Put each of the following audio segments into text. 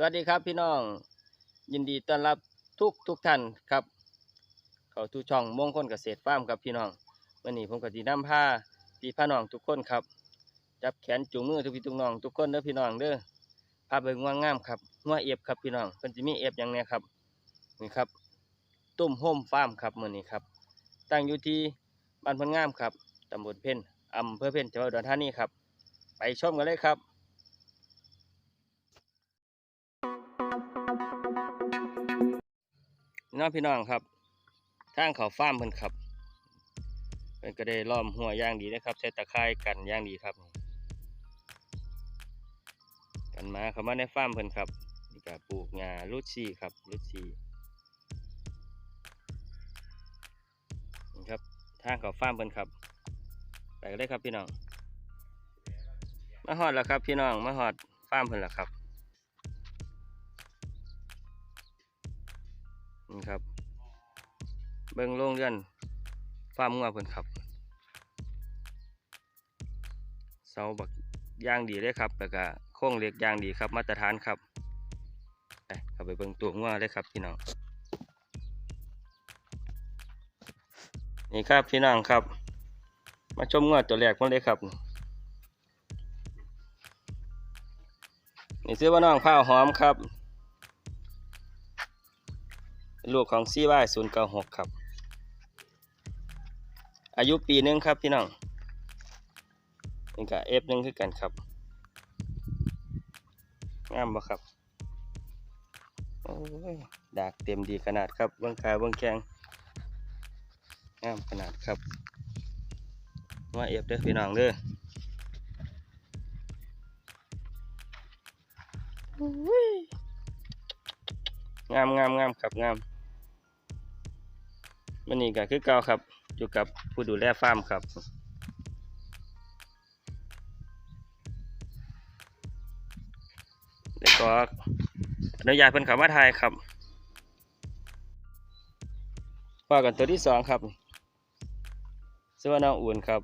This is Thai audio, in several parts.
สวัสดีครับพี่น้อง ยินดีต้อนรับทุกทุกท่านครับ เขาสู่ช่องมงคลเกษตรฟาร์มครับพี่น้องวันนี้ผมก็สินำพาพี่พี่น้องทุกคนครับ จับแขนจูงมือทุกพี่ทุกน้องทุกคนเด้อพี่น้องเด้อพาไปง่วงงามครับง่วเอฟครับพี่น้องเพิ่นสิมีเอฟอย่างเนี้ยครับนี่ครับตุ้มโฮมฟาร์มครับมื้อนี้ครับ ตั้งอยู่ที่บ้านพนงามครับตำบลเพ่นอำเภอเพ่นจังหวัดอุดรธานีครับ ไปชมกันเลยครับ น้องพี่น้องครับทางเขาฟาร์มเพิ่นครับเพิ่นก็ได้ล้อมหัวย่างดีนะครับใช้ตะไคร้กันย่างดีครับ กันมาเข้ามาในฟาร์มเพิ่นครับนี่ก็ปลูกหญ้าลูดชีครับลูดชีนี่ครับทางเขาฟาร์มเพิ่นครับไปกันเลยครับพี่น้องมาฮอดแล้วครับพี่น้องมาฮอดฟาร์มเพิ่นแล้วครับ นี่ครับ เบิ่งโรงเรือนฟาร์มงัวเพิ่นครับ เสาบักย่างดีเลยครับแล้วก็โครงเหล็กย่างดีครับมาตรฐานครับไปเข้าไปเบิ่งตัวงัวเลยครับพี่น้องนี่ครับพี่น้องครับ มาชมงัวตัวแรกมาเลยครับนี่ซื้อว่าน้องข้าวหอมครับ ลูกของซีวายศูนย์เก้าหกครับ อายุปีหนึ่งครับพี่น้องนี่ก็เอฟหนึ่งคือกันครับงามบ่ครับโอ้ยดากเต็มดีขนาดครับเบื้องขาเบื้องแข้งงามขนาดครับมาเอฟเด้อพี่น้องเด้อโอ้ยงามงามงามครับงาม มันนี่ก็คือเก่าครับ อยู่กับผู้ดูแลฟาร์มครับ แล้วก็อนุญาตเพิ่นเข้ามาถ่ายครับว่ากันตัวที่สองครับชื่อว่าน้องอุ่นครับ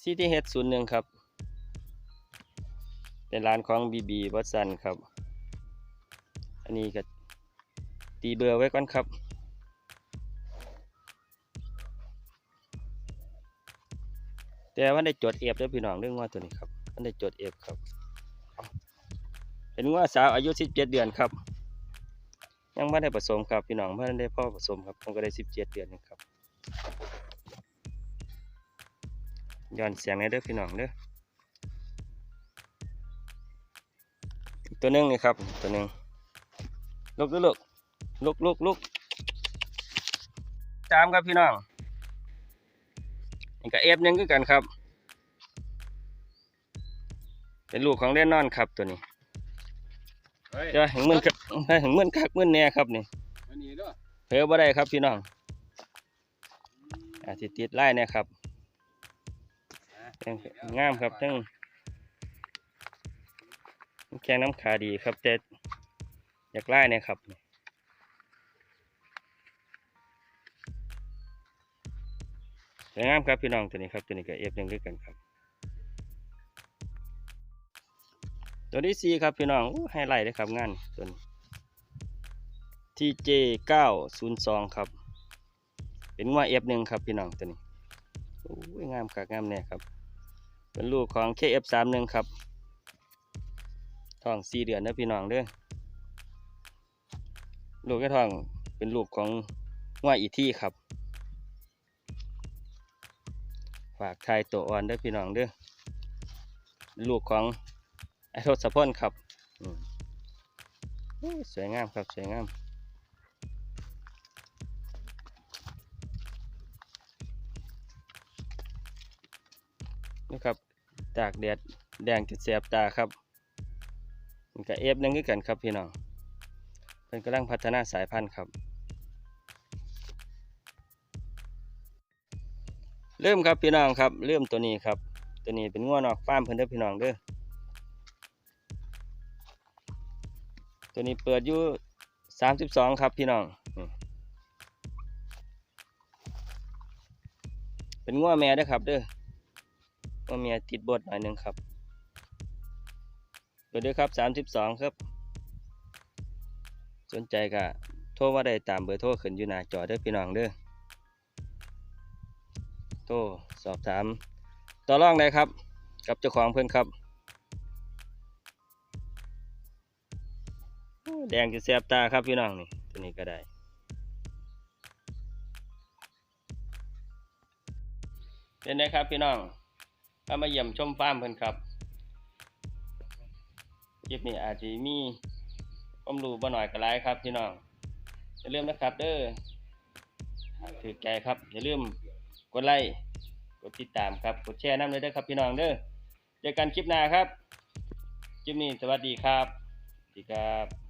ซีทีเฮดศูนย์หนึ่งครับ เป็นร้านของบีบีวัตสันครับ อันนี้ก็ตีเบอร์ไว้ก่อนครับ แต่ว่าได้จดเอฟด้วยพี่น้องเรื่องว่าตัวนี้ครับมันได้จดเอฟครับ เป็นว่าสาวอายุ17เดือนครับ ยังไม่ได้ผสมครับพี่น้องไม่ได้พ่อผสมครับผมก็ได้17เดือนเองครับย้อนเสียงในอยเด้อพี่น้องเด้ออีกตัวหนึงนี่ครับตัวหนึงลุกลุกลุกลุกลุกลุกตามครับพี่น้อง นี่ก็เอฟหนึงคือกันครับ เป็นลูกของเล่นนอนครับตัวนี้เฮ้ยเดี๋ยวถึงมึนคักถึงมึนคักมึนแน่ครับนี่อันนี้ด้วยเผลอบ่ได้ครับพี่น้องอาจสิติดไล่แน่ครับยังงามครับทั้งแข้งน้ำขาดีครับแต่อยากไล่แน่ครับ สวยงามครับพี่น้องตัวนี้ครับตัวนี้ก็เอฟหนึ่งด้วยกันครับ ตัวที่สี่ครับพี่น้องไฮไลท์เลยครับงานตัวนี้ TJ 902ครับ เป็นว่า F1 ครับพี่น้องตัวนี้โอ้ยงามคักงามแน่ครับ เป็นลูกของ KF31 ครับท้องสี่เดือนนะพี่น้องเด้อลูกแค่ท้องเป็นลูกของว่าอีที่ครับ ฝากทายตัวอ่อนด้อพี่น้องเด้อลูกของไอโทศพลครับสวยงามครับสวยงามนี่ครับตากแดดแดงจะแสบตาครับมันก็เอฟนึงกันครับพี่น้องเป็นกำลังพัฒนาสายพันธุ์ครับ เริ่มครับพี่น้องครับเริ่มตัวนี้ครับ ตัวนี้เป็นงัวนอกฟามเพิ่นเด้อพี่น้องเด้อตัวนี้เปิดอยู่สามสิบสองครับพี่น้อง เป็นงัวแม่เด้อครับเด้อว่าเมียติดบทหน่อยหนึ่งครับเบอร์เด้อครับสามสิบสองครับ สนใจก็โทรมาได้ตามเบอร์โทรขึ้นอยู่หน้าจอเด้อพี่น้องเด้อ ทรสอบถาม ต่อรองได้ครับ กับเจ้าของเพื่อนครับ แดงจะแสบตาครับพี่น้องนี่ตัวนี้ก็ได้เป็นไงครับพี่น้องก็มาเยี่ยมชมฟาร์มเพิ่อนครับคลิปนี้อาจจะมีความรู้บ่หน่อยก็หลายครับพี่น้องอย่าลืมนะครับ เด้อถือใจครับอย่าลืม กดไลค์กดติดตามครับ กดแชร์น้ำเลยด้ครับพี่น้องเด้อเจอกันคลิปหน้าครับ คลิปนี้สวัสดีครับสวัสดีครับ